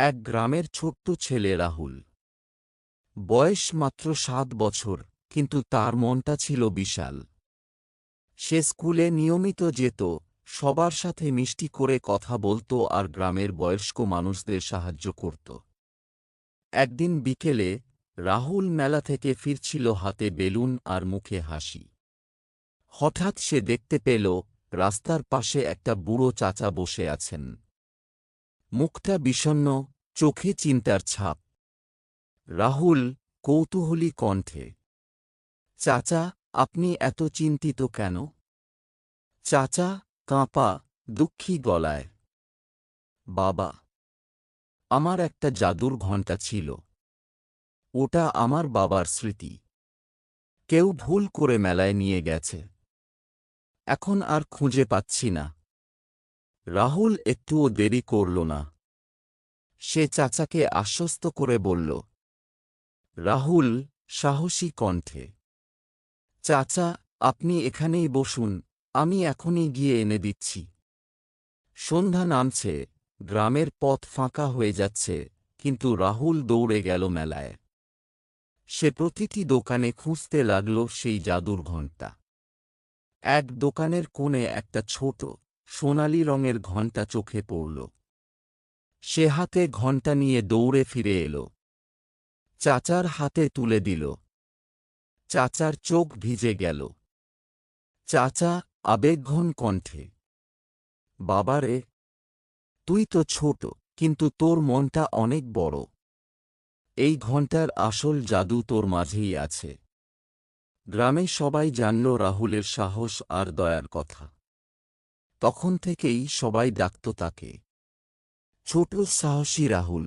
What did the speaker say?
এক গ্রামের ছোট্ট ছেলে রাহুল। বয়স মাত্র সাত বছর, কিন্তু তার মনটা ছিল বিশাল। সে স্কুলে নিয়মিত যেত, সবার সাথে মিষ্টি করে কথা বলত আর গ্রামের বয়স্ক মানুষদের সাহায্য করত। একদিন বিকেলে, রাহুল মেলা থেকে ফিরছিল হাতে বেলুন আর মুখে হাসি। হঠাৎ সে দেখতে পেল, রাস্তার পাশে একটা বুড়ো চাচা বসে আছেন। মুখটা বিষণ্ণ, চোখে চিন্তার ছাপ। রাহুল, কৌতূহলী কণ্ঠে। চাচা, আপনি এত চিন্তিত কেন? চাচা, কাঁপা, দুঃখী গলায়। বাবা, আমার একটা জাদুর ঘণ্টা ছিল। ওটা আমার বাবার স্মৃতি। কেউ ভুল করে মেলায় নিয়ে গেছে। এখন আর খুঁজে পাচ্ছি না। রাহুল একটুও দেরি করল না। সে চাচাকে আশ্বস্ত করে বলল, রাহুল, সাহসী কণ্ঠে। চাচা, আপনি এখানেই বসুন, আমি এখনই গিয়ে এনে দিচ্ছি। সন্ধ্যা নামছে, গ্রামের পথ ফাঁকা হয়ে যাচ্ছে, কিন্তু রাহুল দৌড়ে গেল মেলায়। সে প্রতিটি দোকানে খুঁজতে লাগল সেই জাদুর ঘণ্টা। এক দোকানের কোণে একটা ছোট সোনালি রঙের ঘণ্টা চোখে পড়ল। সে হাতে ঘণ্টা নিয়ে দৌড়ে ফিরে এল। চাচার হাতে তুলে দিল। চাচার চোখ ভিজে গেল। চাচা, আবেগঘন কণ্ঠে, বাবারে, তুই তো ছোট, কিন্তু তোর মনটা অনেক বড়। এই ঘণ্টার আসল জাদু তোর মাঝেই আছে। গ্রামে সবাই জানল রাহুলের সাহস আর দয়ার কথা। তখন থেকেই সবাই ডাকত তাকে। ছোট সাহসী রাহুল